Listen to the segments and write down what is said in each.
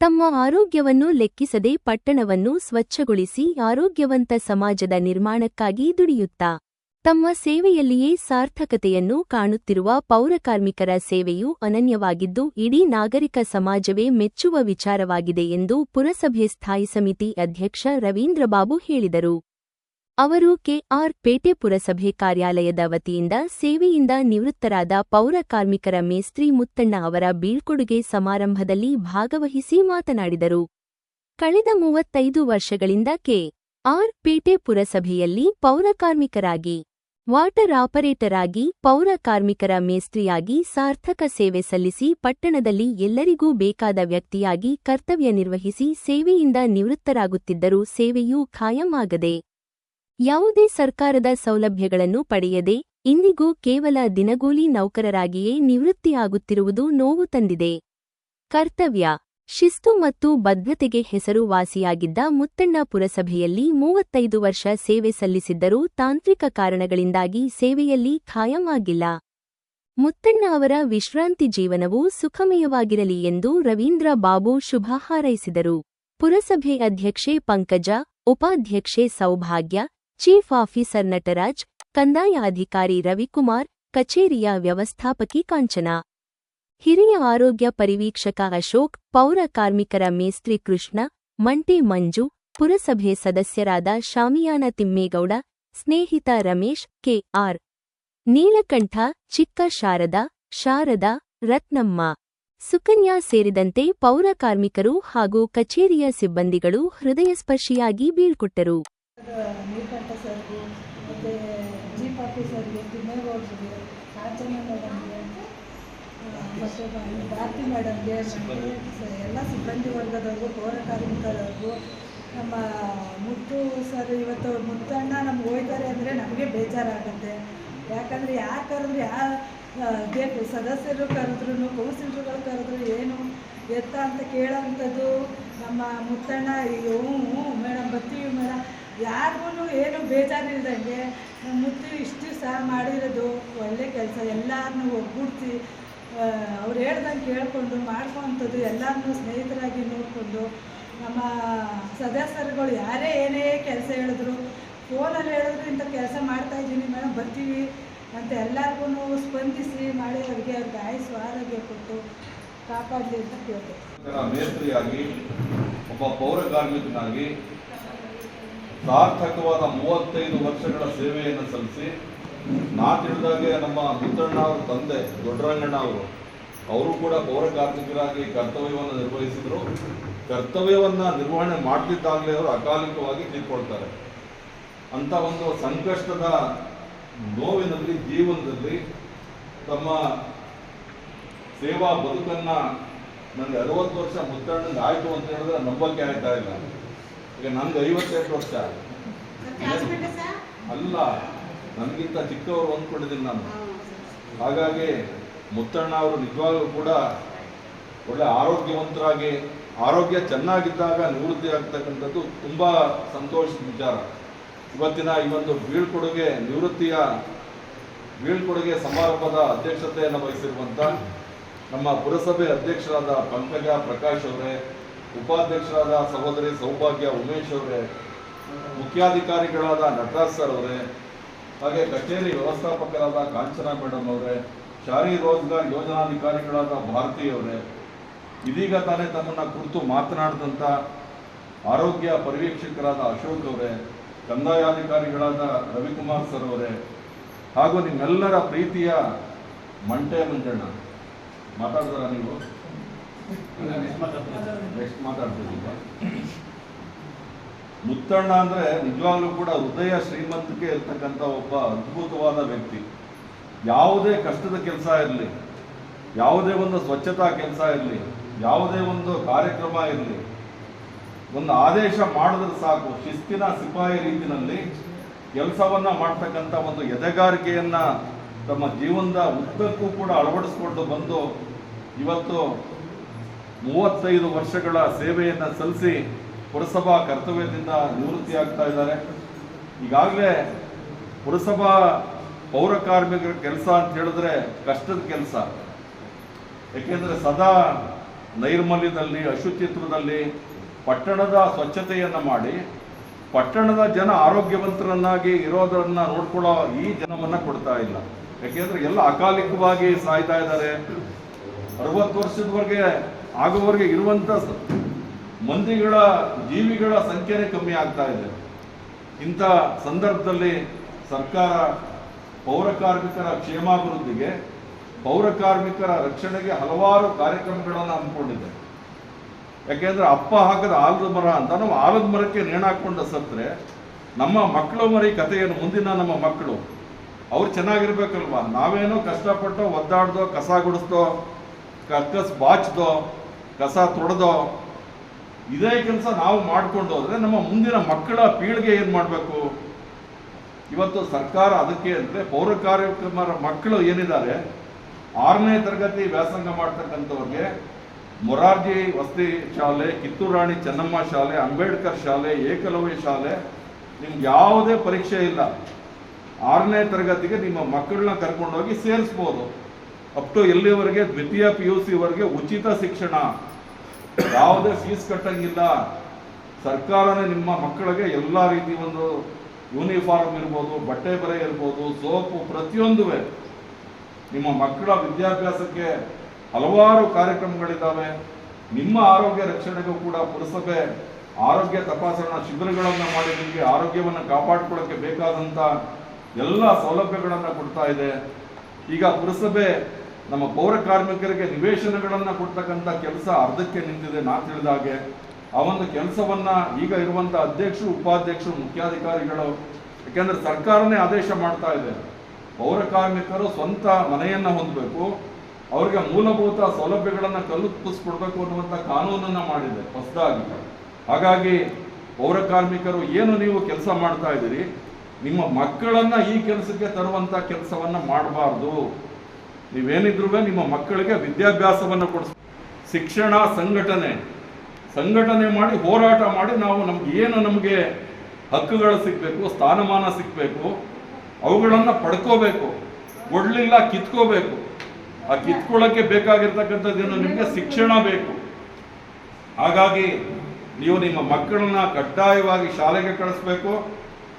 ತಮ್ಮ ಆರೋಗ್ಯವನ್ನು ಲೆಕ್ಕಿಸದೆ ಪಟ್ಟಣವನ್ನು ಸ್ವಚ್ಛಗೊಳಿಸಿ ಆರೋಗ್ಯವಂತ ಸಮಾಜದ ನಿರ್ಮಾಣಕ್ಕಾಗಿ ದುಡಿಯುತ್ತಾ, ತಮ್ಮ ಸೇವೆಯಲ್ಲಿಯೇ ಸಾರ್ಥಕತೆಯನ್ನು ಕಾಣುತ್ತಿರುವ ಪೌರಕಾರ್ಮಿಕರ ಸೇವೆಯು ಅನನ್ಯವಾಗಿದ್ದು, ಇಡೀ ನಾಗರಿಕ ಸಮಾಜವೇ ಮೆಚ್ಚುವ ವಿಚಾರವಾಗಿದೆ ಎಂದು ಪುರಸಭೆ ಸ್ಥಾಯಿ ಸಮಿತಿ ಅಧ್ಯಕ್ಷ ರವೀಂದ್ರಬಾಬು ಹೇಳಿದರು. ಅವರು ಕೆಆರ್ ಪೇಟೆ ಪುರಸಭೆ ಕಾರ್ಯಾಲಯದ ವತಿಯಿಂದ ಸೇವೆಯಿಂದ ನಿವೃತ್ತರಾದ ಪೌರ ಕಾರ್ಮಿಕರ ಮೇಸ್ತ್ರಿ ಮುತ್ತಣ್ಣ ಅವರ ಬೀಳ್ಕೊಡುಗೆ ಸಮಾರಂಭದಲ್ಲಿ ಭಾಗವಹಿಸಿ ಮಾತನಾಡಿದರು. ಕಳೆದ ಮೂವತ್ತೈದು ವರ್ಷಗಳಿಂದ ಕೆ ಆರ್ ಪೇಟೆ ಪುರಸಭೆಯಲ್ಲಿ ಪೌರಕಾರ್ಮಿಕರಾಗಿ ವಾಟರ್ ಆಪರೇಟರ್ ಆಗಿ ಪೌರ ಕಾರ್ಮಿಕರ ಮೇಸ್ತ್ರಿಯಾಗಿ ಸಾರ್ಥಕ ಸೇವೆ ಸಲ್ಲಿಸಿ ಪಟ್ಟಣದಲ್ಲಿ ಎಲ್ಲರಿಗೂ ಬೇಕಾದ ವ್ಯಕ್ತಿಯಾಗಿ ಕರ್ತವ್ಯ ನಿರ್ವಹಿಸಿ ಸೇವೆಯಿಂದ ನಿವೃತ್ತರಾಗುತ್ತಿದ್ದರೂ ಸೇವೆಯೂ ಖಾಯಂ ಆಗದೆ ಯಾವುದೇ ಸರ್ಕಾರದ ಸೌಲಭ್ಯಗಳನ್ನು ಪಡೆಯದೆ ಇಂದಿಗೂ ಕೇವಲ ದಿನಗೂಲಿ ನೌಕರರಾಗಿಯೇ ನಿವೃತ್ತಿಯಾಗುತ್ತಿರುವುದು ನೋವು ತಂದಿದೆ. ಕರ್ತವ್ಯ. ಶಿಸ್ತು ಮತ್ತು ಬದ್ಧತೆಗೆ ಹೆಸರುವಾಸಿಯಾಗಿದ್ದ ಮುತ್ತಣ್ಣ ಪುರಸಭೆಯಲ್ಲಿ ಮೂವತ್ತೈದು ವರ್ಷ ಸೇವೆ ಸಲ್ಲಿಸಿದ್ದರೂ ತಾಂತ್ರಿಕ ಕಾರಣಗಳಿಂದಾಗಿ ಸೇವೆಯಲ್ಲಿ ಖಾಯಂವಾಗಿಲ್ಲ. ಮುತ್ತಣ್ಣ ಅವರ ವಿಶ್ರಾಂತಿ ಜೀವನವು ಸುಖಮಯವಾಗಿರಲಿ ಎಂದು ರವೀಂದ್ರ ಬಾಬು ಶುಭ ಹಾರೈಸಿದರು. ಪುರಸಭೆ ಅಧ್ಯಕ್ಷೆ ಪಂಕಜ, ಉಪಾಧ್ಯಕ್ಷೆ ಸೌಭಾಗ್ಯ ಚೀಫ್ ಆಫೀಸರ್ ನಟರಾಜ್, ಕಂದಾಯ ಅಧಿಕಾರಿ ರವಿಕುಮಾರ್, ಕಚೇರಿಯ ವ್ಯವಸ್ಥಾಪಕಿ ಕಾಂಚನ. ಹಿರಿಯ ಆರೋಗ್ಯ ಪರಿವೀಕ್ಷಕ ಅಶೋಕ್, ಪೌರ ಕಾರ್ಮಿಕರ ಮೇಸ್ತ್ರಿ ಕೃಷ್ಣ, ಮಂಟಿ ಮಂಜು, ಪುರಸಭೆ ಸದಸ್ಯರಾದ ಶಾಮಿಯಾನ ತಿಮ್ಮೇಗೌಡ, ಸ್ನೇಹಿತ ರಮೇಶ್, ಕೆಆರ್. ನೀಲಕಂಠ, ಚಿಕ್ಕ ಶಾರದಾ, ಶಾರದ, ರತ್ನಮ್ಮ. ಸುಕನ್ಯಾ ಸೇರಿದಂತೆ ಪೌರ ಕಾರ್ಮಿಕರು ಹಾಗೂ ಕಚೇರಿಯ ಸಿಬ್ಬಂದಿಗಳು ಹೃದಯಸ್ಪರ್ಶಿಯಾಗಿ ಬೀಳ್ಕೊಟ್ಟರು ನೀಲಕಂಠ ಸರ್ಗೂ ಮತ್ತು ಜೀಪ್ ಆಫೀಸರ್ಗೆ ತಿಮ್ಮೇಗೌಡರಿಗೆ ಕಾಂಚನ ಮೇಡಮ್ಗೆ ಮತ್ತು ಭಾರತಿ ಮೇಡಮ್ಗೆ ಎಲ್ಲ ಸಿಬ್ಬಂದಿ ವರ್ಗದವ್ರಿಗೂ, ಪೌರ ಕಾರ್ಮಿಕರವ್ರಿಗೂ, ನಮ್ಮ ಮುತ್ತು ಸರ್, ಇವತ್ತು ಮುತ್ತಣ್ಣ ನಮ್ಗೆ ಹೋಯ್ತಾರೆ ಅಂದರೆ ನಮಗೆ ಬೇಜಾರಾಗುತ್ತೆ. ಯಾಕಂದರೆ ಯಾರು ಕರೆದ್ರು ಯಾ ಬೇಕು ಸದಸ್ಯರು ಕರೆದ್ರು ಕೌನ್ಸಿಲರ್ಗಳು ಕರೆದ್ರು ಏನು ಎತ್ತ ಅಂತ ಕೇಳೋವಂಥದ್ದು ನಮ್ಮ ಮುತ್ತಣ್ಣ ಹ್ಞೂ ಮೇಡಮ್ ಬರ್ತೀವಿ ಮೇಡಮ್ ಯಾರಿಗೂ ಏನು ಬೇಜಾರಿಲ್ದಂಗೆ, ನಮ್ಮ ಮುತ್ತು ಇಷ್ಟು ಸಹ ಮಾಡಿರೋದು, ಒಳ್ಳೆ ಕೆಲಸ ಎಲ್ಲರನ್ನೂ ಒಗ್ಗೂಡಿಸಿ ಅವ್ರು ಹೇಳ್ದಂಗೆ ಕೇಳಿಕೊಂಡು ಮಾಡ್ಕೊವಂಥದ್ದು ಎಲ್ಲರನ್ನೂ ಸ್ನೇಹಿತರಾಗಿ ನೋಡಿಕೊಂಡು ನಮ್ಮ ಸದಸ್ಯರುಗಳು ಯಾರೇ ಏನೇ ಕೆಲಸ ಹೇಳಿದ್ರು, ಫೋನಲ್ಲಿ ಹೇಳಿದ್ರು ಇಂಥ ಕೆಲಸ ಮಾಡ್ತಾಯಿದ್ದೀನಿ ಮೇಡಮ್, ಬರ್ತೀವಿ ಅಂತ ಎಲ್ಲರಿಗೂ ಸ್ಪಂದಿಸಿ ಮಾಡಿ ಅವ್ರಿಗೆ ಆಯುಸ್ಸು ಆರೋಗ್ಯ ಕೊಟ್ಟು ಕಾಪಾಡಲಿ ಅಂತ ಕೇಳ್ತೇವೆ ಒಬ್ಬ ಪೌರ ಕಾರ್ಮಿಕನಾಗಿ ಸಾರ್ಥಕವಾದ ಮೂವತ್ತೈದು ವರ್ಷಗಳ ಸೇವೆಯನ್ನು ಸಲ್ಲಿಸಿ ನಾ ತಿಳಿದಾಗೆ ನಮ್ಮ ಮುತ್ತಣ್ಣ ಅವರ ತಂದೆ ದೊಡ್ಡರಂಗಣ್ಣ ಅವರು ಅವರು ಕೂಡ ಪೌರ ಕಾರ್ಮಿಕರಾಗಿ ಕರ್ತವ್ಯವನ್ನು ನಿರ್ವಹಿಸಿದ್ರು. ಕರ್ತವ್ಯವನ್ನ ನಿರ್ವಹಣೆ ಮಾಡ್ತಿದ್ದಾಗಲೇ ಅವರು ಅಕಾಲಿಕವಾಗಿ ತೀರ್ಕೊಳ್ತಾರೆ. ಅಂತ ಒಂದು ಸಂಕಷ್ಟದ ನೋವಿನಲ್ಲಿ ಜೀವನದಲ್ಲಿ ತಮ್ಮ ಸೇವಾ ಬದುಕನ್ನ ನನಗೆ ಅರವತ್ತು ವರ್ಷ ಮುತ್ತಣ್ಣಂಗೆ ಆಯ್ತು ಅಂತ ಹೇಳಿದ್ರೆ ನಂಬಕ್ಕೆ ಆಯ್ತಾ ಇಲ್ಲ. ಈಗ ನನಗೆ ಐವತ್ತೆಂಟು ವರ್ಷ ಅಲ್ಲ. ನನಗಿಂತ ಚಿಕ್ಕವರು ಅಂದ್ಕೊಂಡಿದ್ದೀನಿ ನಾನು. ಹಾಗಾಗಿ ಮುತ್ತಣ್ಣ ಅವರು ನಿಜವಾಗ್ಲೂ ಕೂಡ ಒಳ್ಳೆ ಆರೋಗ್ಯವಂತರಾಗಿ ಆರೋಗ್ಯ ಚೆನ್ನಾಗಿದ್ದಾಗ ನಿವೃತ್ತಿ ಆಗ್ತಕ್ಕಂಥದ್ದು ತುಂಬ ಸಂತೋಷದ ವಿಚಾರ. ಇವತ್ತಿನ ಈ ಒಂದು ಬೀಳ್ಕೊಡುಗೆ ನಿವೃತ್ತಿಯ ಬೀಳ್ಕೊಡುಗೆ ಸಮಾರಂಭದ ಅಧ್ಯಕ್ಷತೆಯನ್ನು ವಹಿಸಿರುವಂಥ ನಮ್ಮ ಪುರಸಭೆ ಅಧ್ಯಕ್ಷರಾದ ಪಂಕಜ ಪ್ರಕಾಶ್ ಅವರೇ ಉಪಾಧ್ಯಕ್ಷರಾದ ಸಹೋದರಿ ಸೌಭಾಗ್ಯ ಉಮೇಶ್ ಅವರೇ ಮುಖ್ಯಾಧಿಕಾರಿಗಳಾದ ನಟರಾಜ್ ಸರ್ ಅವರೇ ಹಾಗೆ ಕಚೇರಿ ವ್ಯವಸ್ಥಾಪಕರಾದ ಕಾಂಚನ ಮೇಡಮ್ ಅವರೇ ಶಾರಿ ರೋಜ್ಗಾರ್ ಯೋಜನಾಧಿಕಾರಿಗಳಾದ ಭಾರತಿ ಅವರೇ ಇದೀಗ ತಾನೇ ತಮ್ಮನ್ನ ಕುರಿತು ಮಾತನಾಡಿದಂಥ ಆರೋಗ್ಯ ಪರಿವೀಕ್ಷಕರಾದ ಅಶೋಕ್ ಅವರೇ ಕಂದಾಯಾಧಿಕಾರಿಗಳಾದ ರವಿಕುಮಾರ್ ಸರ್ ಅವರೇ ಹಾಗೂ ನಿಮ್ಮೆಲ್ಲರ ಪ್ರೀತಿಯ ಮಂಟೆ ಮಂಜಣ್ಣ. ಮಾತಾಡ್ತಾರ ನೀವು? ನೆಕ್ಸ್ಟ್ ಮಾತಾಡ್ತಿದ್ದೀಗ ಮುತ್ತಣ್ಣ ಅಂದ್ರೆ ನಿಜವಾಗ್ಲೂ ಕೂಡ ಹೃದಯ ಶ್ರೀಮಂತಿಕೆ ಇರ್ತಕ್ಕಂಥ ಒಬ್ಬ ಅದ್ಭುತವಾದ ವ್ಯಕ್ತಿ. ಯಾವುದೇ ಕಷ್ಟದ ಕೆಲಸ ಇರಲಿ, ಯಾವುದೇ ಒಂದು ಸ್ವಚ್ಛತಾ ಕೆಲಸ ಇರಲಿ, ಯಾವುದೇ ಒಂದು ಕಾರ್ಯಕ್ರಮ ಇರಲಿ, ಒಂದು ಆದೇಶ ಮಾಡಿದ್ರೆ ಸಾಕು, ಶಿಸ್ತಿನ ಸಿಪಾಯಿ ರೀತಿನಲ್ಲಿ ಕೆಲಸವನ್ನ ಮಾಡ್ತಕ್ಕಂಥ ಒಂದು ಎದೆಗಾರಿಕೆಯನ್ನು ತಮ್ಮ ಜೀವನದ ಉದ್ದಕ್ಕೂ ಕೂಡ ಅಳವಡಿಸ್ಕೊಂಡು ಬಂದು ಇವತ್ತು ಮೂವತ್ತೈದು ವರ್ಷಗಳ ಸೇವೆಯನ್ನು ಸಲ್ಲಿಸಿ ಪುರಸಭಾ ಕರ್ತವ್ಯದಿಂದ ನಿವೃತ್ತಿ ಆಗ್ತಾ ಇದ್ದಾರೆ. ಈಗಾಗಲೇ ಪುರಸಭಾ ಪೌರ ಕಾರ್ಮಿಕರ ಕೆಲಸ ಅಂತ ಹೇಳಿದ್ರೆ ಕಷ್ಟದ ಕೆಲಸ. ಯಾಕೆಂದ್ರೆ ಸದಾ ನೈರ್ಮಲ್ಯದಲ್ಲಿ, ಅಶುಚಿತ್ವದಲ್ಲಿ ಪಟ್ಟಣದ ಸ್ವಚ್ಛತೆಯನ್ನು ಮಾಡಿ, ಪಟ್ಟಣದ ಜನ ಆರೋಗ್ಯವಂತರನ್ನಾಗಿ ಇರೋದನ್ನ ನೋಡ್ಕೊಳ್ಳೋ ಈ ಜನವನ್ನ ಕೊಡ್ತಾ ಇಲ್ಲ. ಯಾಕೆಂದ್ರೆ ಎಲ್ಲ ಅಕಾಲಿಕವಾಗಿ ಸಾಯ್ತಾ ಇದ್ದಾರೆ. ಅರವತ್ತು ವರ್ಷದವರೆಗೆ ಆಗುವವರೆಗೆ ಇರುವಂತ ಸ- ಮಂದಿಗಳ ಜೀವಿಗಳ ಸಂಖ್ಯೆನೇ ಕಮ್ಮಿ ಆಗ್ತಾ ಇದೆ. ಇಂಥ ಸಂದರ್ಭದಲ್ಲಿ ಸರ್ಕಾರ ಪೌರ ಕಾರ್ಮಿಕರ ಕ್ಷೇಮಾಭಿವೃದ್ಧಿಗೆ, ಪೌರ ಕಾರ್ಮಿಕರ ರಕ್ಷಣೆಗೆ ಹಲವಾರು ಕಾರ್ಯಕ್ರಮಗಳನ್ನು ಹಮ್ಮಿಕೊಂಡಿದೆ. ಯಾಕೆಂದ್ರೆ ಅಪ್ಪ ಹಾಕದ ಆಲದ ಮರ ಅಂತ ನಾವು ಆಲದ ಮರಕ್ಕೆ ನೇಣಾಕೊಂಡು ಸತ್ರೆ ನಮ್ಮ ಮಕ್ಕಳು ಮರಿ ಕಥೆಯನ್ನು ಮುಂದಿನ ನಮ್ಮ ಮಕ್ಕಳು. ಅವ್ರು ಚೆನ್ನಾಗಿರ್ಬೇಕಲ್ವಾ? ನಾವೇನೋ ಕಷ್ಟಪಟ್ಟು, ಒದ್ದಾಡ್ದೋ, ಕಸ ಗುಡಿಸ್ದೋ ಕಸ ಬಾಚ್ದೋ, ಕಸ ತೊಳೆದೋ ಇದೇ ಕೆಲಸ ನಾವು ಮಾಡಿಕೊಂಡು ಹೋದ್ರೆ ನಮ್ಮ ಮುಂದಿನ ಮಕ್ಕಳ ಪೀಳಿಗೆ ಏನು ಮಾಡಬೇಕು? ಇವತ್ತು ಸರ್ಕಾರ ಅದಕ್ಕೆ ಅಂದರೆ ಪೌರ ಕಾರ್ಯಕ್ರಮರ ಮಕ್ಕಳು ಏನಿದ್ದಾರೆ? ಆರನೇ ತರಗತಿ ವ್ಯಾಸಂಗ ಮಾಡ್ತಕ್ಕಂಥವ್ರಿಗೆ ಮೊರಾರ್ಜಿ ವಸತಿ ಶಾಲೆ, ಕಿತ್ತೂರು ರಾಣಿ ಚೆನ್ನಮ್ಮ ಶಾಲೆ, ಅಂಬೇಡ್ಕರ್ ಶಾಲೆ, ಏಕಲವ್ಯ ಶಾಲೆ, ನಿಮ್ಗೆ ಯಾವುದೇ ಪರೀಕ್ಷೆ ಇಲ್ಲ. ಆರನೇ ತರಗತಿಗೆ ನಿಮ್ಮ ಮಕ್ಕಳನ್ನ ಕರ್ಕೊಂಡೋಗಿ ಸೇರಿಸ್ಬೋದು. ಅಪ್ ಟು ಎಲ್ಲಿವರೆಗೆ? ದ್ವಿತೀಯ ಪಿ ಯು ಸಿವರೆಗೆ ಉಚಿತ ಶಿಕ್ಷಣ. ಯಾವುದೇ ಫೀಸ್ ಕಟ್ಟಂಗಿಲ್ಲ. ಸರ್ಕಾರನೇ ನಿಮ್ಮ ಮಕ್ಕಳಿಗೆ ಎಲ್ಲ ರೀತಿ ಒಂದು ಯೂನಿಫಾರ್ಮ್ ಇರ್ಬೋದು, ಬಟ್ಟೆ ಬರೆ ಇರ್ಬೋದು ಸೋಪು ಪ್ರತಿಯೊಂದು ನಿಮ್ಮ ಮಕ್ಕಳ ವಿದ್ಯಾಭ್ಯಾಸಕ್ಕೆ ಹಲವಾರು ಕಾರ್ಯಕ್ರಮಗಳಿದ್ದಾವೆ. ನಿಮ್ಮ ಆರೋಗ್ಯ ರಕ್ಷಣೆಗೂ ಕೂಡ ಪುರಸಭೆ ಆರೋಗ್ಯ ತಪಾಸಣಾ ಶಿಬಿರಗಳನ್ನು ಮಾಡಿ ನಿಮಗೆ ಆರೋಗ್ಯವನ್ನು ಕಾಪಾಡಿಕೊಳ್ಳೋಕ್ಕೆ ಬೇಕಾದಂಥ ಎಲ್ಲ ಸೌಲಭ್ಯಗಳನ್ನು ಕೊಡ್ತಾ ಇದೆ. ಈಗ ಪುರಸಭೆ ನಮ್ಮ ಪೌರ ಕಾರ್ಮಿಕರಿಗೆ ನಿವೇಶನಗಳನ್ನು ಕೊಡ್ತಕ್ಕಂಥ ಕೆಲಸ ಅರ್ಧಕ್ಕೆ ನಿಂತಿದೆ. ನಾ ತಿಳಿದ ಹಾಗೆ ಆ ಒಂದು ಕೆಲಸವನ್ನ ಈಗ ಇರುವಂಥ ಅಧ್ಯಕ್ಷರು, ಉಪಾಧ್ಯಕ್ಷರು, ಮುಖ್ಯಾಧಿಕಾರಿಗಳು, ಯಾಕೆಂದ್ರೆ ಸರ್ಕಾರನೇ ಆದೇಶ ಮಾಡ್ತಾ ಇದೆ. ಪೌರ ಕಾರ್ಮಿಕರು ಸ್ವಂತ ಮನೆಯನ್ನ ಹೊಂದಬೇಕು. ಅವರಿಗೆ ಮೂಲಭೂತ ಸೌಲಭ್ಯಗಳನ್ನು ಕಲ್ಪಿಸ್ಕೊಡ್ಬೇಕು ಅನ್ನುವಂಥ ಕಾನೂನನ್ನ ಮಾಡಿದೆ, ಹೊಸದಾಗಿ. ಹಾಗಾಗಿ ಪೌರ ಕಾರ್ಮಿಕರು ಏನು ನೀವು ಕೆಲಸ ಮಾಡ್ತಾ ಇದ್ದೀರಿ? ನಿಮ್ಮ ಮಕ್ಕಳನ್ನ ಈ ಕೆಲಸಕ್ಕೆ ತರುವಂತ ಕೆಲಸವನ್ನ ಮಾಡಬಾರ್ದು. ನೀವೇನಿದ್ರು ನಿಮ್ಮ ಮಕ್ಕಳಿಗೆ ವಿದ್ಯಾಭ್ಯಾಸವನ್ನು ಕೊಡಿಸ್ ಶಿಕ್ಷಣ ಸಂಘಟನೆ. ಸಂಘಟನೆ ಮಾಡಿ ಹೋರಾಟ ಮಾಡಿ ನಾವು ನಮ್ಗೆ ಏನು ನಮಗೆ ಹಕ್ಕುಗಳು ಸಿಗಬೇಕು, ಸ್ಥಾನಮಾನ ಸಿಗಬೇಕು, ಅವುಗಳನ್ನು ಪಡ್ಕೋಬೇಕು, ಕೊಡಲಿಲ್ಲ ಕಿತ್ಕೋಬೇಕು. ಆ ಕಿತ್ಕೊಳ್ಳೋಕ್ಕೆ ಬೇಕಾಗಿರ್ತಕ್ಕಂಥದ್ದೇನು ನಿಮಗೆ ಶಿಕ್ಷಣ ಬೇಕು. ಹಾಗಾಗಿ ನೀವು ನಿಮ್ಮ ಮಕ್ಕಳನ್ನ ಕಡ್ಡಾಯವಾಗಿ ಶಾಲೆಗೆ ಕಳಿಸ್ಬೇಕು.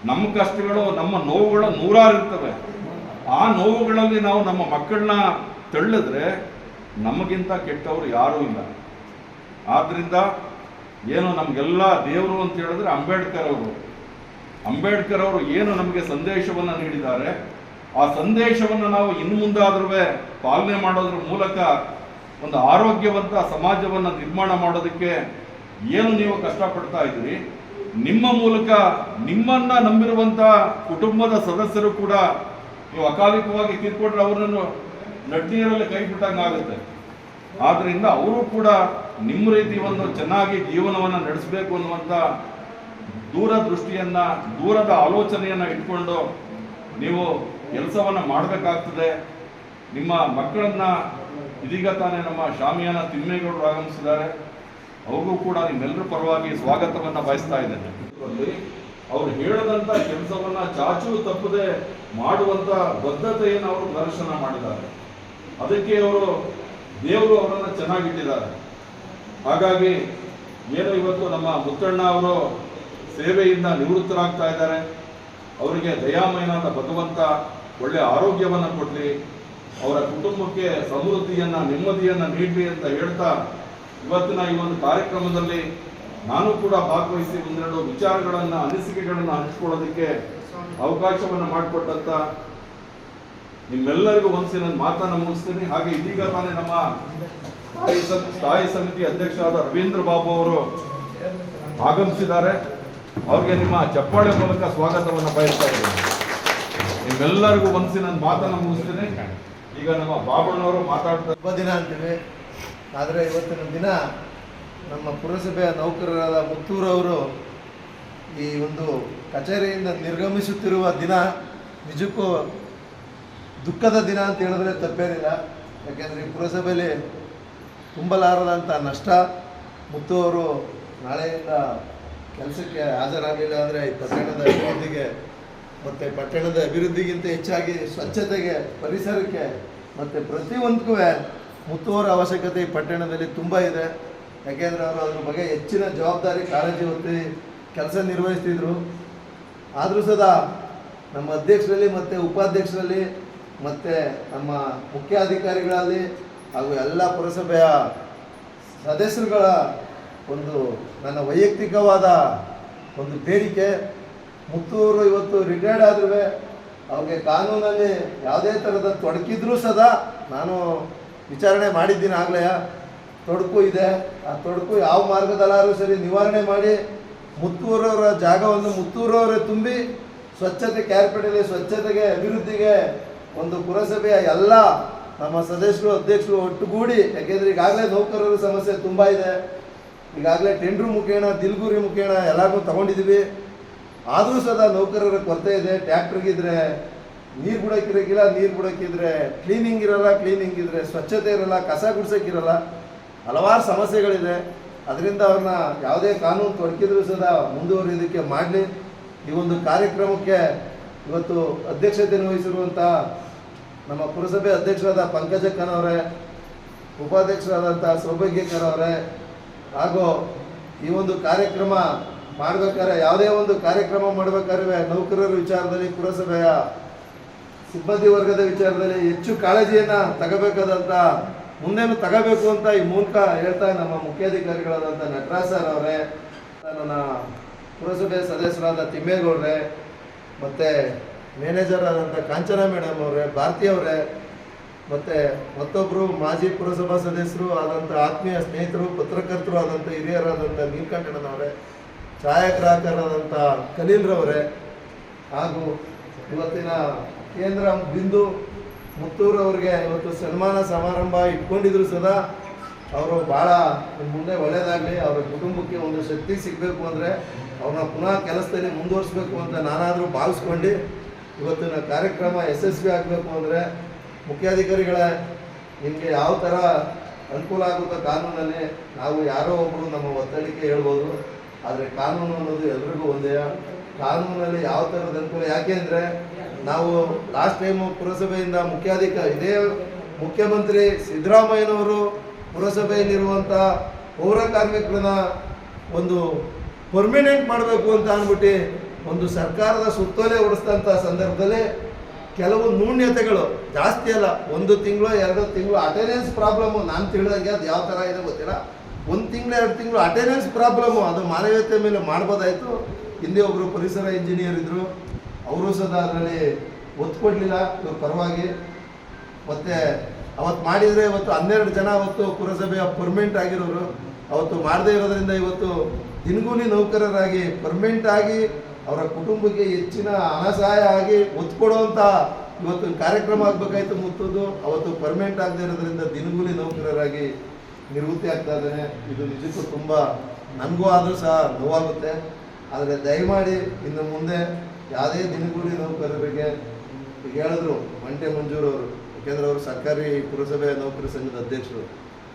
ನಮ್ಮ ಕಷ್ಟಗಳು, ನಮ್ಮ ನೋವುಗಳು ನೂರಾರು ಇರ್ತವೆ. ಆ ನೋವುಗಳಲ್ಲಿ ನಾವು ನಮ್ಮ ಮಕ್ಕಳನ್ನ ತಳ್ಳಿದ್ರೆ ನಮಗಿಂತ ಕೆಟ್ಟವರು ಯಾರೂ ಇಲ್ಲ. ಆದ್ರಿಂದ ಏನು ನಮಗೆಲ್ಲ ದೇವರು ಅಂತ ಹೇಳಿದ್ರೆ ಅಂಬೇಡ್ಕರ್ ಅವರು. ಅಂಬೇಡ್ಕರ್ ಅವರು ಏನು ನಮಗೆ ಸಂದೇಶವನ್ನು ನೀಡಿದ್ದಾರೆ, ಆ ಸಂದೇಶವನ್ನು ನಾವು ಇನ್ನು ಮುಂದಾದ್ರೂ ಪಾಲನೆ ಮಾಡೋದ್ರ ಮೂಲಕ ಒಂದು ಆರೋಗ್ಯವಂತ ಸಮಾಜವನ್ನು ನಿರ್ಮಾಣ ಮಾಡೋದಕ್ಕೆ ಏನು ನೀವು ಕಷ್ಟಪಡ್ತಾ ಇದ್ದೀರಿ, ನಿಮ್ಮ ಮೂಲಕ ನಿಮ್ಮನ್ನ ನಂಬಿರುವಂತ ಕುಟುಂಬದ ಸದಸ್ಯರು ಕೂಡ ನೀವು ಅಕಾಲಿಕವಾಗಿ ತೀರ್ಕೊಂಡ್ರೆ ಅವರನ್ನು ನಡ್ನೀರಲ್ಲಿ ಕೈ ಬಿಟ್ಟಂಗಾಗುತ್ತೆ ಆದ್ರಿಂದ ಅವರು ಕೂಡ ನಿಮ್ಮ ರೀತಿ ಒಂದು ಚೆನ್ನಾಗಿ ಜೀವನವನ್ನು ನಡೆಸಬೇಕು ಅನ್ನುವಂಥ ದೂರದೃಷ್ಟಿಯನ್ನ, ದೂರದ ಆಲೋಚನೆಯನ್ನ ಇಟ್ಕೊಂಡು ನೀವು ಕೆಲಸವನ್ನ ಮಾಡಬೇಕಾಗ್ತದೆ. ನಿಮ್ಮ ಮಕ್ಕಳನ್ನ ಇದೀಗ ತಾನೇ ನಮ್ಮ ಶಾಮಿಯಾನ ತಿಮ್ಮೇಗೌಡರು ಆಗಮಿಸಿದ್ದಾರೆ. ಅವ್ರಿಗೂ ಕೂಡ ನಿಮ್ಮೆಲ್ಲರ ಪರವಾಗಿ ಸ್ವಾಗತವನ್ನ ಬಯಸ್ತಾ ಇದ್ದೇನೆ. ಅವ್ರು ಹೇಳದಂತ ಕೆಲಸವನ್ನ ಚಾಚು ತಪ್ಪದೆ ಮಾಡುವಂತ ಬದ್ಧತೆಯನ್ನು ಅವರು ಪ್ರದರ್ಶನ ಮಾಡಿದ್ದಾರೆ. ಅದಕ್ಕೆ ಅವರು ದೇವರು ಅವರನ್ನ ಚೆನ್ನಾಗಿಟ್ಟಿದ್ದಾರೆ. ಹಾಗಾಗಿ ಏನು ಇವತ್ತು ನಮ್ಮ ಮುತ್ತಣ್ಣ ಅವರು ಸೇವೆಯಿಂದ ನಿವೃತ್ತರಾಗ್ತಾ ಇದ್ದಾರೆ. ಅವರಿಗೆ ದಯಾಮಯನಾದ ಭಗವಂತ ಒಳ್ಳೆ ಆರೋಗ್ಯವನ್ನು ಕೊಡಲಿ. ಅವರ ಕುಟುಂಬಕ್ಕೆ ಸಮೃದ್ಧಿಯನ್ನ, ನೆಮ್ಮದಿಯನ್ನ ನೀಡಲಿ ಅಂತ ಹೇಳ್ತಾ ಇವತ್ತಿನ ಈ ಒಂದು ಕಾರ್ಯಕ್ರಮದಲ್ಲಿ ನಾನು ಕೂಡ ಭಾಗವಹಿಸಿ ಒಂದೆರಡು ವಿಚಾರಗಳನ್ನ, ಅನಿಸಿಕೆಗಳನ್ನು ಹಂಚಿಕೊಳ್ಳೋದಕ್ಕೆ ಅವಕಾಶವನ್ನು ಮಾಡಿಕೊಟ್ಟಂತ ನಿಮ್ಮೆಲ್ಲರಿಗೂ ಒಂದ್ಸಿ ನನ್ನ ಮಾತನ್ನ ಮುಗಿಸ್ತೀನಿ. ಹಾಗೆ ಇದೀಗ ತಾನೇ ನಮ್ಮ ಸ್ಥಾಯಿ ಸ್ಥಾಯಿ ಸಮಿತಿ ಅಧ್ಯಕ್ಷರಾದ ರವೀಂದ್ರ ಬಾಬು ಅವರು ಆಗಮಿಸಿದ್ದಾರೆ. ಅವ್ರಿಗೆ ನಿಮ್ಮ ಚಪ್ಪಾಳೆ ಮೂಲಕ ಸ್ವಾಗತವನ್ನು ಬಯಸ್ತಾ ಇದ್ದೀನಿ. ನಿಮ್ಮೆಲ್ಲರಿಗೂ ಒಂದ್ಸಿ ನನ್ನ ಮಾತನ್ನು ಮುಗಿಸ್ತೀನಿ. ಈಗ ನಮ್ಮ ಬಾಬಣ್ಣವರು ಮಾತಾಡ್ತಾರೆ ದಿನ ಅಂತೀವಿ. ಆದರೆ ಇವತ್ತಿನ ದಿನ ನಮ್ಮ ಪುರಸಭೆಯ ನೌಕರರಾದ ಮುತ್ತೂರವರು ಈ ಒಂದು ಕಚೇರಿಯಿಂದ ನಿರ್ಗಮಿಸುತ್ತಿರುವ ದಿನ ನಿಜಕ್ಕೂ ದುಃಖದ ದಿನ ಅಂತ ಹೇಳಿದ್ರೆ ತಪ್ಪೇನಿಲ್ಲ. ಯಾಕೆಂದರೆ ಈ ಪುರಸಭೆಯಲ್ಲಿ ತುಂಬಲಾರದಂಥ ನಷ್ಟ ಮುತ್ತು ಅವರು ನಾಳೆಯಿಂದ ಕೆಲಸಕ್ಕೆ ಹಾಜರಾಗಲಿಲ್ಲ ಅಂದರೆ ಈ ಪಟ್ಟಣದ ಅಭಿವೃದ್ಧಿಗೆ ಮತ್ತು ಪಟ್ಟಣದ ಅಭಿವೃದ್ಧಿಗಿಂತ ಹೆಚ್ಚಾಗಿ ಸ್ವಚ್ಛತೆಗೆ, ಪರಿಸರಕ್ಕೆ ಮತ್ತು ಪ್ರತಿಯೊಂದಕ್ಕೂ ಮುತ್ತುವರ ಅವಶ್ಯಕತೆ ಈ ಪಟ್ಟಣದಲ್ಲಿ ತುಂಬ ಇದೆ. ಯಾಕೆಂದರೆ ಅವರು ಅದ್ರ ಬಗ್ಗೆ ಹೆಚ್ಚಿನ ಜವಾಬ್ದಾರಿ ಕಾಳಜಿ ಹೊತ್ತಿ ಕೆಲಸ ನಿರ್ವಹಿಸ್ತಿದ್ರು. ಆದರೂ ಸದಾ ನಮ್ಮ ಅಧ್ಯಕ್ಷರಲ್ಲಿ ಮತ್ತು ಉಪಾಧ್ಯಕ್ಷರಲ್ಲಿ ಮತ್ತು ನಮ್ಮ ಮುಖ್ಯಾಧಿಕಾರಿಗಳಲ್ಲಿ ಹಾಗೂ ಎಲ್ಲ ಪುರಸಭೆಯ ಸದಸ್ಯರುಗಳ ಒಂದು ನನ್ನ ವೈಯಕ್ತಿಕವಾದ ಒಂದು ಬೇಡಿಕೆ. ಮುತ್ತೂರು ಇವತ್ತು ರಿಟೈರ್ಡ್ ಆದ್ರೂ ಅವ್ರಿಗೆ ಕಾನೂನಲ್ಲಿ ಯಾವುದೇ ಥರದ ತೊಡಕಿದ್ರೂ ಸದಾ ನಾನು ವಿಚಾರಣೆ ಮಾಡಿದ್ದೀನಿ ಆಗಲೇ. ತೊಡಕು ಇದೆ. ಆ ತೊಡಕು ಯಾವ ಮಾರ್ಗದಲ್ಲಾದ್ರೂ ಸರಿ ನಿವಾರಣೆ ಮಾಡಿ ಮುತ್ತೂರವರ ಜಾಗವನ್ನು ಮುತ್ತೂರವರೇ ತುಂಬಿ ಸ್ವಚ್ಛತೆ ಕ್ಯಾರ್ಪೇಟೆಯಲ್ಲಿ ಸ್ವಚ್ಛತೆಗೆ, ಅಭಿವೃದ್ಧಿಗೆ ಒಂದು ಪುರಸಭೆಯ ಎಲ್ಲ ನಮ್ಮ ಸದಸ್ಯರು, ಅಧ್ಯಕ್ಷರು ಒಟ್ಟುಗೂಡಿ, ಯಾಕೆಂದ್ರೆ ಈಗಾಗಲೇ ನೌಕರರ ಸಮಸ್ಯೆ ತುಂಬ ಇದೆ. ಈಗಾಗಲೇ ಟೆಂಡ್ರು ಮುಖೇಣ, ದಿಲ್ಗುರಿ ಮುಖೇಣ ಎಲ್ಲರಿಗೂ ತಗೊಂಡಿದ್ದೀವಿ ಆದರೂ ಸದಾ ನೌಕರರ ಕೊರತೆ ಇದೆ. ಟ್ಯಾಕ್ಟ್ರಿಗಿದ್ರೆ ನೀರು ಬಿಡೋಕ್ಕಿರೋಕ್ಕಿಲ್ಲ ನೀರು ಬಿಡೋಕ್ಕಿದ್ರೆ ಕ್ಲೀನಿಂಗ್ ಇರಲ್ಲ ಕ್ಲೀನಿಂಗ್ ಇದ್ರೆ ಸ್ವಚ್ಛತೆ ಇರಲ್ಲ, ಕಸ ಗುಡ್ಸೋಕ್ಕಿರಲ್ಲ ಹಲವಾರು ಸಮಸ್ಯೆಗಳಿದೆ. ಅದರಿಂದ ಅವ್ರನ್ನ ಯಾವುದೇ ಕಾನೂನು ತೊಡಕಿದ್ರು ಸದ ಮುಂದುವರಿಯೋದಕ್ಕೆ ಮಾಡಲಿ. ಈ ಒಂದು ಕಾರ್ಯಕ್ರಮಕ್ಕೆ ಇವತ್ತು ಅಧ್ಯಕ್ಷತೆಯನ್ನು ವಹಿಸಿರುವಂಥ ನಮ್ಮ ಪುರಸಭೆ ಅಧ್ಯಕ್ಷರಾದ ಪಂಕಜಕ್ಕನವರೇ ಉಪಾಧ್ಯಕ್ಷರಾದಂಥ ಸೌಭಾಗ್ಯಕರವರೇ ಹಾಗೂ ಈ ಒಂದು ಕಾರ್ಯಕ್ರಮ ಮಾಡಬೇಕಾದ್ರೆ ಯಾವುದೇ ಒಂದು ಕಾರ್ಯಕ್ರಮ ಮಾಡಬೇಕಾದ್ರೆ ನೌಕರರ ವಿಚಾರದಲ್ಲಿ, ಪುರಸಭೆಯ ಸಿಬ್ಬಂದಿ ವರ್ಗದ ವಿಚಾರದಲ್ಲಿ ಹೆಚ್ಚು ಕಾಳಜಿಯನ್ನು ತಗೋಬೇಕಾದಂತ ಮುಂದೇನು ತಗೋಬೇಕು ಅಂತ ಈ ಮೂಲಕ ಹೇಳ್ತಾ ನಮ್ಮ ಮುಖ್ಯಾಧಿಕಾರಿಗಳಾದಂಥ ನಟರಾಜ್ ಸರ್ ಅವರೇ, ನನ್ನ ಪುರಸಭೆ ಸದಸ್ಯರಾದ ತಿಮ್ಮೇಗೌಡ್ರೆ, ಮತ್ತು ಮ್ಯಾನೇಜರ್ ಆದಂಥ ಕಾಂಚನ ಮೇಡಮ್ ಅವರೇ, ಭಾರತಿ ಅವರೇ, ಮತ್ತು ಮತ್ತೊಬ್ಬರು ಮಾಜಿ ಪುರಸಭಾ ಸದಸ್ಯರು ಆದಂಥ ಆತ್ಮೀಯ ಸ್ನೇಹಿತರು, ಪತ್ರಕರ್ತರು ಆದಂಥ ಹಿರಿಯರಾದಂಥ ನೀಲ್ಕಂಠಣ್ಣನವರೇ ಛಾಯಾಗ್ರಾಹಕರಾದಂಥ ಕಲೀಲ್ರವರೇ ಹಾಗೂ ಇವತ್ತಿನ ಕೇಂದ್ರ ಬಿಂದು ಮುತ್ತೂರವ್ರಿಗೆ ಇವತ್ತು ಸನ್ಮಾನ ಸಮಾರಂಭ ಇಟ್ಕೊಂಡಿದ್ರು ಸದಾ. ಅವರು ಭಾಳ ಮುಂದೆ ಒಳ್ಳೇದಾಗಲಿ, ಅವರ ಕುಟುಂಬಕ್ಕೆ ಒಂದು ಶಕ್ತಿ ಸಿಗಬೇಕು ಅಂದರೆ ಅವ್ರನ್ನ ಪುನಃ ಕೆಲಸದಲ್ಲಿ ಮುಂದುವರಿಸ್ಬೇಕು ಅಂತ ನಾನಾದರೂ ಭಾವಿಸ್ಕೊಂಡು ಇವತ್ತಿನ ಕಾರ್ಯಕ್ರಮ ಯಶಸ್ವಿ ಆಗಬೇಕು ಅಂದರೆ ಮುಖ್ಯಾಧಿಕಾರಿಗಳೇ ನಿಮಗೆ ಯಾವ ಥರ ಅನುಕೂಲ ಆಗುತ್ತೋ ಕಾನೂನಲ್ಲಿ, ನಾವು ಯಾರೋ ಒಬ್ಬರು ನಮ್ಮ ಒತ್ತಡಕ್ಕೆ ಹೇಳ್ಬೋದು. ಆದರೆ ಕಾನೂನು ಅನ್ನೋದು ಎಲ್ರಿಗೂ ಒಂದೇ. ಕಾನೂನಲ್ಲಿ ಯಾವ ಥರದ ಅನುಕೂಲ, ಯಾಕೆ ಅಂದರೆ ನಾವು ಲಾಸ್ಟ್ ಟೈಮು ಪುರಸಭೆಯಿಂದ ಮುಖ್ಯಾಧಿಕಾರಿ ಇದೇ ಮುಖ್ಯಮಂತ್ರಿ ಸಿದ್ದರಾಮಯ್ಯನವರು ಪುರಸಭೆಯಲ್ಲಿರುವಂಥ ಪೌರ ಕಾರ್ಮಿಕರನ್ನ ಒಂದು ಪರ್ಮಿನೆಂಟ್ ಮಾಡಬೇಕು ಅಂತ ಅಂದ್ಬಿಟ್ಟು ಒಂದು ಸರ್ಕಾರದ ಸುತ್ತೋಲೆ ಹೊಡಿಸಿದಂಥ ಸಂದರ್ಭದಲ್ಲಿ ಕೆಲವು ನ್ಯೂನ್ಯತೆಗಳು ಜಾಸ್ತಿ ಅಲ್ಲ, ಒಂದು ತಿಂಗಳು ಎರಡು ತಿಂಗಳು ಅಟೆಂಡೆನ್ಸ್ ಪ್ರಾಬ್ಲಮ್ಮು ನಾನು ತಿಳಿದಂಗೆ ಅದು ಯಾವ ಥರ ಇದೆ ಗೊತ್ತಿಲ್ಲ. ಒಂದು ತಿಂಗಳು, ಎರಡು ತಿಂಗಳು ಅಟೆಂಡೆನ್ಸ್ ಪ್ರಾಬ್ಲಮ್ಮು ಅದು ಮಾನವೀಯತೆ ಮೇಲೆ ಮಾಡ್ಬೋದಾಯಿತು. ಹಿಂದೆ ಒಬ್ಬರು ಪರಿಸರ ಇಂಜಿನಿಯರ್ ಇದ್ದರು ಅವರು ಸದ ಅದರಲ್ಲಿ ಒತ್ತು ಕೊಡಲಿಲ್ಲ ಇವ್ರ ಪರವಾಗಿ. ಮತ್ತೆ ಅವತ್ತು ಮಾಡಿದರೆ ಇವತ್ತು ಹನ್ನೆರಡು ಜನ ಅವತ್ತು ಪುರಸಭೆಯ ಪರ್ಮನೆಂಟ್ ಆಗಿರೋರು. ಅವತ್ತು ಮಾಡದೇ ಇರೋದ್ರಿಂದ ಇವತ್ತು ದಿನಗೂಲಿ ನೌಕರರಾಗಿ ಪರ್ಮನೆಂಟ್ ಆಗಿ ಅವರ ಕುಟುಂಬಕ್ಕೆ ಹೆಚ್ಚಿನ ಅನಸಹಾಯ ಸಹಾಯ ಆಗಿ ಒತ್ತು ಇವತ್ತು ಕಾರ್ಯಕ್ರಮ ಆಗ್ಬೇಕಾಯ್ತು ಮುತ್ತದ್ದು ಅವತ್ತು ಪರ್ಮನೆಂಟ್ ಆಗದೇ ಇರೋದ್ರಿಂದ ದಿನಗೂಲಿ ನೌಕರರಾಗಿ ನಿವೃತ್ತಿ ಆಗ್ತಾ ಇದ್ದಾನೆ. ಇದು ನಿಜಕ್ಕೂ ತುಂಬ ನನಗೂ ಆದರೂ ಸಹ ನೋವಾಗುತ್ತೆ. ಆದರೆ ದಯಮಾಡಿ ಇನ್ನು ಮುಂದೆ ಯಾವುದೇ ದಿನಗೂಲಿ ನೌಕರರಿಗೆ ಈಗ ಹೇಳಿದ್ರು ಮಂಟೆ ಮಂಜೂರು ಅವರು. ಯಾಕೆಂದ್ರೆ ಅವರು ಸರ್ಕಾರಿ ಪುರಸಭೆ ನೌಕರ ಸಂಘದ ಅಧ್ಯಕ್ಷರು.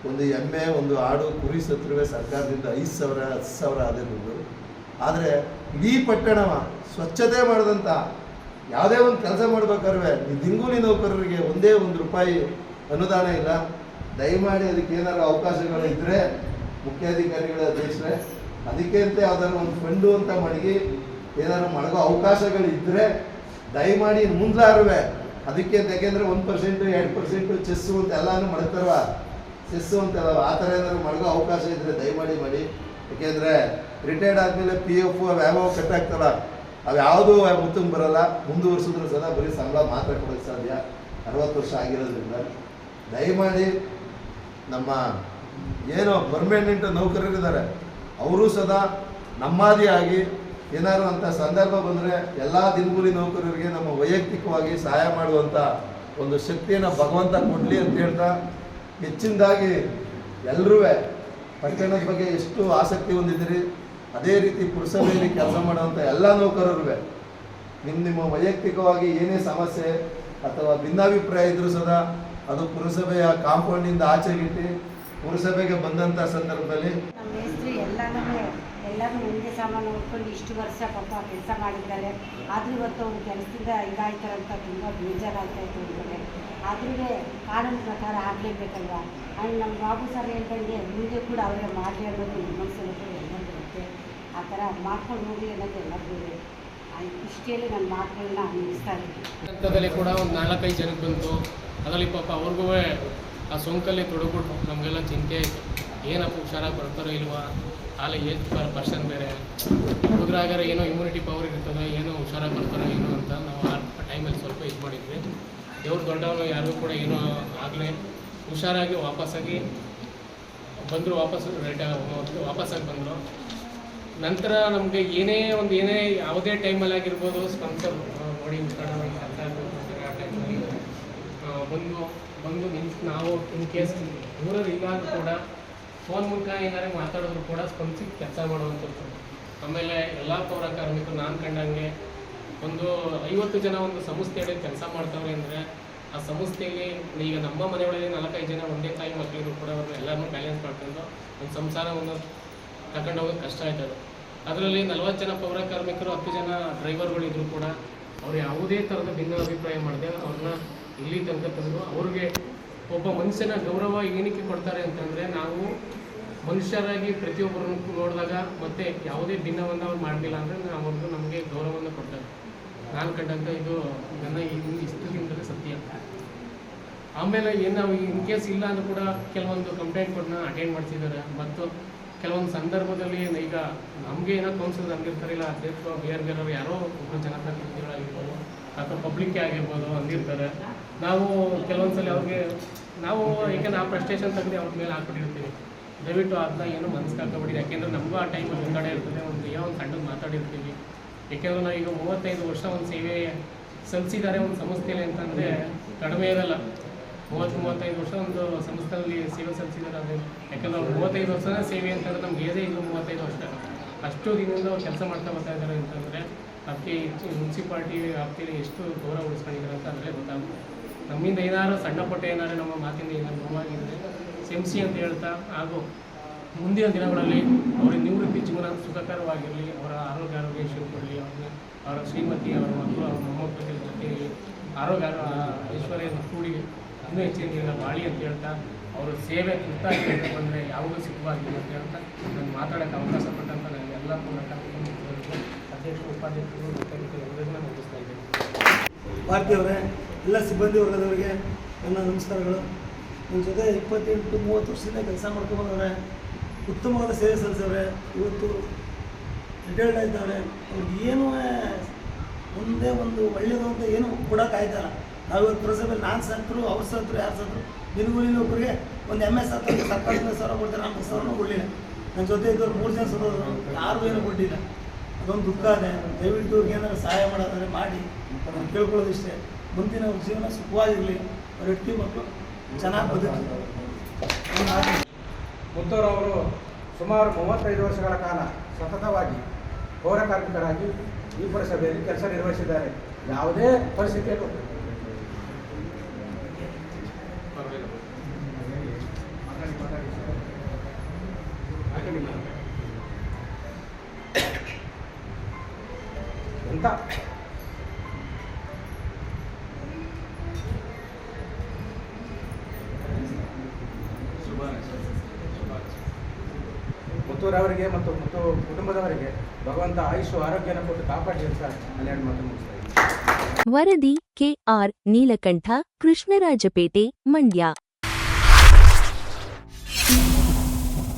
ಒಂದು ಎಮ್ಮೆ, ಒಂದು ಆಡು, ಕುರಿ ಸತ್ರುವೆ ಸರ್ಕಾರದಿಂದ ಐದು ಸಾವಿರ, ಹತ್ತು ಸಾವಿರ ಆದಿರ್ಬೋದು ಆದರೆ ಇಡೀ ಪಟ್ಟಣವ ಸ್ವಚ್ಛತೆ ಮಾಡಿದಂಥ ಯಾವುದೇ ಒಂದು ಕೆಲಸ ಮಾಡ್ಬೇಕಾದ್ರೆ ಈ ದಿಂಗೂಲಿ ನೌಕರರಿಗೆ ಒಂದೇ ಒಂದು ರೂಪಾಯಿ ಅನುದಾನ ಇಲ್ಲ. ದಯಮಾಡಿ ಅದಕ್ಕೆ ಏನಾದ್ರು ಅವಕಾಶಗಳು ಇದ್ದರೆ ಮುಖ್ಯಾಧಿಕಾರಿಗಳ ಅಧ್ಯಕ್ಷರೇ, ಅದಕ್ಕೆ ಅಂತ ಯಾವ್ದಾದ್ರು ಒಂದು ಫಂಡು ಅಂತ ಮಡಗಿ ಏನಾದ್ರು ಮಡಗೋ ಅವಕಾಶಗಳಿದ್ದರೆ ದಯಮಾಡಿ ಮುಂದ್ಲಾರುವೆ. ಅದಕ್ಕೆ ಯಾಕೆಂದ್ರೆ ಒಂದು ಪರ್ಸೆಂಟು ಎರಡು ಪರ್ಸೆಂಟು ಚೆಸ್ಸು ಅಂತ ಎಲ್ಲಾನು ಮಾಡ್ತಾರವ. ಚೆಸ್ಸು ಅಂತ ಆ ಥರ ಏನಾದ್ರು ಮಡಗೋ ಅವಕಾಶ ಇದ್ದರೆ ದಯಮಾಡಿ ಮಾಡಿ. ಯಾಕೆಂದ್ರೆ ರಿಟೈರ್ಡ್ ಆದಮೇಲೆ ಪಿ ಎಫ್ ವ್ಯಾವ ಕಟ್ಟಾಗ್ತಲ್ಲ. ಅವು ಯಾವುದೂ ಮುತ್ತಂಗೆ ಬರಲ್ಲ. ಮುಂದುವರ್ಸಿದ್ರು ಸದಾ ಬರೀ ಸಂಬಳ ಮಾತ್ರ ಕೊಡೋಕ್ಕೆ ಸಾಧ್ಯ. ಅರವತ್ತು ವರ್ಷ ಆಗಿರೋದ್ರಿಂದ. ದಯಮಾಡಿ ನಮ್ಮ ಏನು ಪರ್ಮನೆಂಟ್ ನೌಕರರಿದ್ದಾರೆ. ಅವರು ಸದಾ ನಮ್ಮಾದಿಯಾಗಿ ಏನಾದ್ರು ಅಂತ ಸಂದರ್ಭ ಬಂದರೆ ಎಲ್ಲ ದಿನಗೂಲಿ ನೌಕರರಿಗೆ ನಮ್ಮ ವೈಯಕ್ತಿಕವಾಗಿ ಸಹಾಯ ಮಾಡುವಂಥ ಒಂದು ಶಕ್ತಿಯನ್ನು ಭಗವಂತ ಕೊಡಲಿ ಅಂತ ಹೇಳ್ತಾ ಹೆಚ್ಚಿನದಾಗಿ ಎಲ್ಲರೂ ಪಟ್ಟಣದ ಬಗ್ಗೆ ಎಷ್ಟು ಆಸಕ್ತಿ ಹೊಂದಿದ್ದೀರಿ, ಅದೇ ರೀತಿ ಪುರಸಭೆಯಲ್ಲಿ ಕೆಲಸ ಮಾಡುವಂಥ ಎಲ್ಲ ನೌಕರರು ನಿಮ್ಮ ನಿಮ್ಮ ವೈಯಕ್ತಿಕವಾಗಿ ಏನೇ ಸಮಸ್ಯೆ ಅಥವಾ ಭಿನ್ನಾಭಿಪ್ರಾಯ ಇದ್ರೂ ಸದಾ ಅದು ಪುರಸಭೆಯ ಕಾಂಪೌಂಡಿಂದ ಆಚೆಗಿಟ್ಟು, ಪುರಸಭೆಗೆ ಬಂದಂಥ ಸಂದರ್ಭದಲ್ಲಿ ಎಲ್ಲರೂ ಒಂದೇ ಸಾಮಾನು ಹೊತ್ಕೊಂಡು ಇಷ್ಟು ವರ್ಷ ಪಾಪ ಕೆಲಸ ಮಾಡಿದ್ದಾರೆ. ಆದರೂ ಇವತ್ತು ಅವ್ರು ಕೆಲಸದಿಂದ ಇದಾಯ್ತಾರೆ ಅಂತ ತುಂಬ ಬೇಜಾರಾಗ್ತಾಯಿತ್ತು ಅಂದರೆ ಆದ್ರೂ ಕಾನೂನು ಪ್ರಕಾರ ಆಗಲೇಬೇಕಲ್ವಾ? ಆ್ಯಂಡ್ ನಮ್ಮ ಬಾಬು ಸರ್ ಹೇಳ್ದಂಗೆ ಮುಂದೆ ಕೂಡ ಅವರೇ ಮಾಡಲಿ ಅನ್ನೋದು ಮನಸ್ಸಲ್ಲಿ ಎಲ್ಲರಿಗೂ ಇರುತ್ತೆ. ಆ ಥರ ಮಾಡ್ಕೊಂಡು ಹೋಗಿ ಅನ್ನೋದು ಎಲ್ಲರಿಗೂ ಇದೆ. ಆಯ್ತು ಇಷ್ಟು ಹೇಳಿ ನನ್ನ ಮಾತುಗಳನ್ನ ಅನ್ನಿಸ್ತಾ ಇದ್ದೀನಿ. ಕೂಡ ಒಂದು ನಾಲ್ಕೈದು ಜನಕ್ಕೆ ಬಂತು. ಅದರಲ್ಲಿ ಪಾಪ ಅವ್ರಿಗೂ ಆ ಸೋಂಕಲ್ಲಿ ತೊಡಗ್ಬಿಟ್ಟು ನಮಗೆಲ್ಲ ಚಿಂತೆ ಏನಪ್ಪ ಹುಷಾರಾಗಿ ಬರ್ತಾರೋ ಇಲ್ವಾ? ಅಲ್ಲಿ ಏಜ್ ಪರ್ಸನ್ ಬೇರೆ. ಹುಡುಗರಾಗಾರೆ ಏನೋ ಇಮ್ಯುನಿಟಿ ಪವರ್ ಇರ್ತದೆ ಏನೋ ಹುಷಾರಾಗಿ ಬರ್ತಾರೆ ಏನೋ ಅಂತ ನಾವು ಆ ಟೈಮಲ್ಲಿ ಸ್ವಲ್ಪ ಇದು ಮಾಡಿದ್ವಿ. ದೇವ್ರು ದೊಡ್ಡವನು ಯಾರಿಗೂ ಕೂಡ ಏನೋ ಆಗಲೇ ಹುಷಾರಾಗಿ ವಾಪಸ್ಸಾಗಿ ಬಂದರು, ವಾಪಸ್ ರೆಡ್ ವಾಪಸ್ಸಾಗಿ ಬಂದರು. ನಂತರ ನಮಗೆ ಏನೇ ಒಂದು, ಏನೇ ಯಾವುದೇ ಟೈಮಲ್ಲಿ ಆಗಿರ್ಬೋದು ಸ್ಪಾನ್ಸರ್ ನೋಡಿ ಬಂದು ಬಂದು ನಿಂತು ನಾವು ಇನ್ ಕೇಸ್ ಊರಲ್ಲಿ ಅಂತ ಕೂಡ ಫೋನ್ ಮೂಲಕ ಏನಾದ್ರು ಮಾತಾಡಿದ್ರು ಕೂಡ ಸ್ಪಂದಿಸಿ ಕೆಲಸ ಮಾಡುವಂಥದ್ದು. ಆಮೇಲೆ ಎಲ್ಲ ಪೌರ ಕಾರ್ಮಿಕರು ನಾನು ಕಂಡಂಗೆ ಒಂದು ಐವತ್ತು ಜನ ಒಂದು ಸಂಸ್ಥೆಯಲ್ಲಿ ಕೆಲಸ ಮಾಡ್ತಾವ್ರೆ ಅಂದರೆ ಆ ಸಂಸ್ಥೆಯಲ್ಲಿ ಈಗ ನಮ್ಮ ಮನೆಯೊಳಗೆ ನಾಲ್ಕೈದು ಜನ ಒಂದೇ ತಾಯಿ ಮಕ್ಕಳಿದ್ರು ಕೂಡ ಅವ್ರನ್ನ ಎಲ್ಲರನ್ನೂ ಬ್ಯಾಲೆನ್ಸ್ ಮಾಡ್ಕೊಂಡು ಒಂದು ಸಂಸಾರವನ್ನು ತಗೊಂಡು ಹೋಗೋದು ಕಷ್ಟ ಆಯ್ತದೆ ಅದರಲ್ಲಿ ನಲವತ್ತು ಜನ ಪೌರ ಕಾರ್ಮಿಕರು ಹತ್ತು ಜನ ಡ್ರೈವರ್ಗಳಿದ್ರು ಕೂಡ ಅವ್ರು ಯಾವುದೇ ಥರದ ಭಿನ್ನ ಅಭಿಪ್ರಾಯ ಮಾಡದೆ ಅವ್ರನ್ನ ಇಲ್ಲಿ ತನಕ ತಂದು ಅವ್ರಿಗೆ ಒಬ್ಬ ಮನುಷ್ಯನ ಗೌರವ ಏನಕ್ಕೆ ಕೊಡ್ತಾರೆ ಅಂತಂದರೆ ನಾವು ಮನುಷ್ಯರಾಗಿ ಪ್ರತಿಯೊಬ್ಬರನ್ನು ನೋಡಿದಾಗ ಮತ್ತೆ ಯಾವುದೇ ಭಿನ್ನವನ್ನು ಅವ್ರು ಮಾಡಲಿಲ್ಲ ಅಂದರೆ ಅವ್ರಿಗೂ ನಮಗೆ ಗೌರವವನ್ನು ಕೊಡ್ತಾರೆ. ನಾನು ಕಂಡಂಥ ಇದು ನನ್ನ ಇಷ್ಟು ದಿನದಲ್ಲಿ ಸತ್ಯ. ಆಮೇಲೆ ಏನು ನಾವು ಇನ್ ಕೇಸ್ ಇಲ್ಲ ಅಂದ್ರೂ ಕೂಡ ಕೆಲವೊಂದು ಕಂಪ್ಲೇಂಟ್ಗಳನ್ನ ಅಟೆಂಡ್ ಮಾಡ್ತಿದ್ದಾರೆ ಮತ್ತು ಕೆಲವೊಂದು ಸಂದರ್ಭದಲ್ಲಿ ಈಗ ನಮಗೆ ಏನೋ ಕೌನ್ಸಿಲ್ ಅಂದಿರ್ತಾರೆ, ಇಲ್ಲ ಅಧ್ಯಕ್ಷ ಬೇರೆ ಬೇರೆಯವರು ಯಾರೋ ಒಬ್ಬರು ಜನಪ್ರತಿನಿಧಿಗಳಾಗಿರ್ಬೋದು, ಅಥವಾ ಪಬ್ಲಿಕ್ಕೇ ಆಗಿರ್ಬೋದು ಅಂದಿರ್ತಾರೆ. ನಾವು ಕೆಲವೊಂದು ಸಲ ಅವ್ರಿಗೆ ನಾವು ಈಗ ಆ ಫ್ರಸ್ಟ್ರೇಷನ್ ತೆಗೆದು ಅವ್ರ ಮೇಲೆ ಹಾಕ್ಬಿಟ್ಟಿರ್ತೀವಿ. ದಯವಿಟ್ಟು ಅದನ್ನ ಏನು ಮನ್ಸಿಗೆ ಹಾಕೋಬಿಡಿ ಯಾಕೆಂದ್ರೆ ನಮ್ಮ ಆ ಟೈಮಲ್ಲಿ ಕಡೆ ಇರ್ತದೆ, ಒಂದು ಯಾವ ಒಂದು ಸಣ್ಣದು ಮಾತಾಡಿರ್ತೀವಿ. ಯಾಕೆಂದ್ರೆ ನಾವು ಈಗ ಮೂವತ್ತೈದು ವರ್ಷ ಒಂದು ಸೇವೆ ಸಲ್ಲಿಸಿದ್ದಾರೆ ಒಂದು ಸಂಸ್ಥೆಯಲ್ಲಿ ಅಂತಂದರೆ ಕಡಿಮೆ ಇರಲ್ಲ. ಮೂವತ್ತು, ಮೂವತ್ತೈದು ವರ್ಷ ಒಂದು ಸಂಸ್ಥೆಯಲ್ಲಿ ಸೇವೆ ಸಲ್ಲಿಸಿದ್ದಾರೆ ಅದೇ. ಯಾಕಂದ್ರೆ ಅವ್ರು ಮೂವತ್ತೈದು ವರ್ಷನೇ ಸೇವೆ ಅಂತಂದ್ರೆ ನಮ್ಗೆ ಏದೇ ಇದು ಮೂವತ್ತೈದು ವರ್ಷ. ಅಷ್ಟು ದಿನದಿಂದ ಅವ್ರು ಕೆಲಸ ಮಾಡ್ತಾ ಬರ್ತಾ ಇದ್ದಾರೆ ಅಂತಂದರೆ ಅದಕ್ಕೆ ಮುನ್ಸಿಪಾಲ್ಟಿ ವ್ಯಾಪ್ತಿಯಲ್ಲಿ ಎಷ್ಟು ಗೌರವ ಉಳಿಸ್ಕೊಂಡಿದ್ದಾರೆ ಅಂತ ಅಂದರೆ ಗೊತ್ತಾಗುತ್ತೆ. ನಮ್ಮಿಂದ ಏನಾದರೂ ಸಣ್ಣ ಪುಟ್ಟ ಏನಾದ್ರು ನಮ್ಮ ಮಾತಿಂದ ಏನಾದ್ರು ನೋವಾಗಿದ್ದರೆ ಕ್ಷಮಿಸಿ ಅಂತ ಹೇಳ್ತಾ, ಹಾಗೂ ಮುಂದಿನ ದಿನಗಳಲ್ಲಿ ಅವರ ನಿವೃತ್ತಿ ಜೀವನ ಸುಖಕರವಾಗಿರಲಿ, ಅವರ ಆರೋಗ್ಯ ಆರೋಗ್ಯ ಕೊಡಲಿ ಅವ್ರಿಗೆ ಅವರ ಶ್ರೀಮತಿ, ಅವರ ಮಕ್ಕಳು, ಅವರ ಮೊಮ್ಮಕ್ಕಳ ಜೊತೆ ಆರೋಗ್ಯ ಐಶ್ವರ್ಯನ ಕೂಡಿ ಇನ್ನೂ ಹೆಚ್ಚಿನ ದಿನ ಬಾಳಿ ಅಂತ ಹೇಳ್ತಾ, ಅವರ ಸೇವೆ ಅಂತ ಬಂದರೆ ಯಾವುದೂ ಸಿಗಬಾರ್ದು ಅಂತ ಹೇಳ್ತಾ, ನಾನು ಮಾತಾಡೋಕ್ಕೆ ಅವಕಾಶ ಕೊಟ್ಟಂತ ನನಗೆ ಎಲ್ಲ ಮೂಲಕ ಅಧ್ಯಕ್ಷರು ಉಪಾಧ್ಯಕ್ಷರು ಮತ್ತು ಎಲ್ಲರಿಗೂ ನಾನು ಭಾರತೀಯವರೇ ಎಲ್ಲ ಸಿಬ್ಬಂದಿ ವರ್ಗದವರಿಗೆ ನನ್ನ ನಮಸ್ಕಾರಗಳು. ನನ್ನ ಜೊತೆ ಇಪ್ಪತ್ತೆಂಟು ಮೂವತ್ತು ವರ್ಷದಿಂದ ಕೆಲಸ ಮಾಡ್ಕೊಂಡ್ಬಂದವ್ರೆ ಉತ್ತಮವಾದ ಸೇವೆ ಸಲ್ಲಿಸವ್ರೆ. ಇವತ್ತು ರಿಟೈರ್ಡ್ ಆಗಿದ್ದಾರೆ ಅವ್ರಿಗೆ ಏನೂ ಒಂದೇ ಒಂದು ಒಳ್ಳೆಯದು ಅಂತ ಏನು ಕೊಡೋಕ್ಕಾಯ್ತಾರ ನಾವು ಇವತ್ತು ಪುರಸಭೆಯಲ್ಲಿ ನಾನು ಸತ್ರು ಅವ್ರು ಸತ್ರು ಯಾರು ಸತ್ರು ದಿನಗೂಲಿ ಒಬ್ಬರಿಗೆ ಒಂದು ಎಂ ಎಸ್ ಹತ್ತು ಸರ್ಕಾರದಿಂದ ಸಾವಿರ ಕೊಡ್ತಾರೆ ನಮ್ಮ ಸಾವಿರನೂ ಕೊಡಲಿಲ್ಲ. ನನ್ನ ಜೊತೆ ಇದ್ದವ್ರು ಮೂರು ಜನ ಸತ್ತೋದ್ರು ಯಾರು ಏನು ಕೊಟ್ಟಿಲ್ಲ ಅದೊಂದು ದುಃಖ ಇದೆ ದಯವಿಟ್ಟು ಏನಾದ್ರು ಸಹಾಯ ಮಾಡೋದಾದ್ರೆ ಮಾಡಿ. ಅದನ್ನು ಕೇಳ್ಕೊಳ್ಳೋದಿಷ್ಟೇ. ಮುಂದಿನ ಜೀವನ ಸುಖವಾಗಿರಲಿ. ಅವ್ರ ಹೆಂಡತಿ ಮಕ್ಕಳು ಚೆನ್ನಾಗಿ ಬದುಕಲಿ. ಮುತ್ತೂರವರು ಸುಮಾರು ಮೂವತ್ತೈದು ವರ್ಷಗಳ ಕಾಲ ಸತತವಾಗಿ ಪೌರ ಕಾರ್ಮಿಕರಾಗಿ ಈ ಪುರಸಭೆಯಲ್ಲಿ ಕೆಲಸ ನಿರ್ವಹಿಸಿದ್ದಾರೆ. ಯಾವುದೇ ಪರಿಸ್ಥಿತಿಯಲ್ಲೂ. ಎಂತ? ಮುತ್ತೂರವರಿಗೆ ಮತ್ತು ಮತ್ತು ಕುಟುಂಬದವರಿಗೆ ಭಗವಂತ ಆಯುಷು ಆರೋಗ್ಯನ ಕೊಟ್ಟು ಕಾಪಾಡಿ ಅಂತ ಹನ್ನೆರಡು ಮಾತು ಮುಗಿಸ್ತಾ ವರದಿ ಕೆಆರ್ ನೀಲಕಂಠ, ಕೃಷ್ಣರಾಜಪೇಟೆ, ಮಂಡ್ಯ.